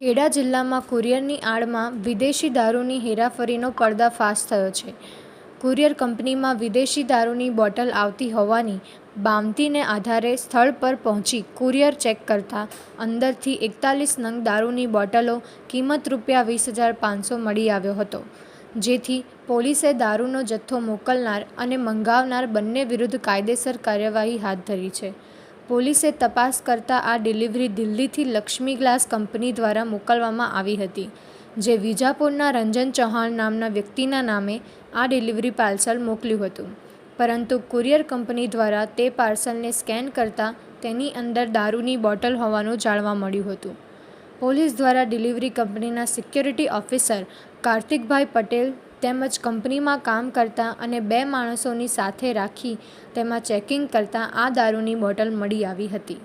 ખેડા જિલ્લામાં કુરિયરની આડમાં વિદેશી દારૂની હેરાફરીનો પર્દાફાશ થયો છે. કુરિયર કંપનીમાં વિદેશી દારૂની બોટલ આવતી હોવાની બામતીને આધારે સ્થળ પર પહોંચી કુરિયર ચેક કરતાં અંદરથી એકતાલીસ નંગ દારૂની બોટલો કિંમત રૂપિયા વીસ હજાર પાંચસો મળી આવ્યો હતો. જેથી પોલીસે દારૂનો જથ્થો મોકલનાર અને મંગાવનાર બંને વિરુદ્ધ કાયદેસર કાર્યવાહી હાથ ધરી છે. પોલીસે તપાસ કરતાં આ ડિલિવરી દિલ્હીથી લક્ષ્મી ગ્લાસ કંપની દ્વારા મોકલવામાં આવી હતી, જે વિજાપુરના રંજન ચૌહાણ નામના વ્યક્તિના નામે આ ડિલિવરી પાર્સલ મોકલ્યું હતું. પરંતુ કુરિયર કંપની દ્વારા તે પાર્સલને સ્કેન કરતાં તેની અંદર દારૂની બોટલ હોવાનું જાણવા મળ્યું હતું. પોલીસ દ્વારા ડિલિવરી કંપનીના સિક્યોરિટી ઓફિસર કાર્તિકભાઈ પટેલ તેમજ કંપનીમાં કામ કરતા અને બે માણસોની સાથે રાખી તેમાં ચેકિંગ કરતાં આ દારૂની બોટલ મળી આવી હતી.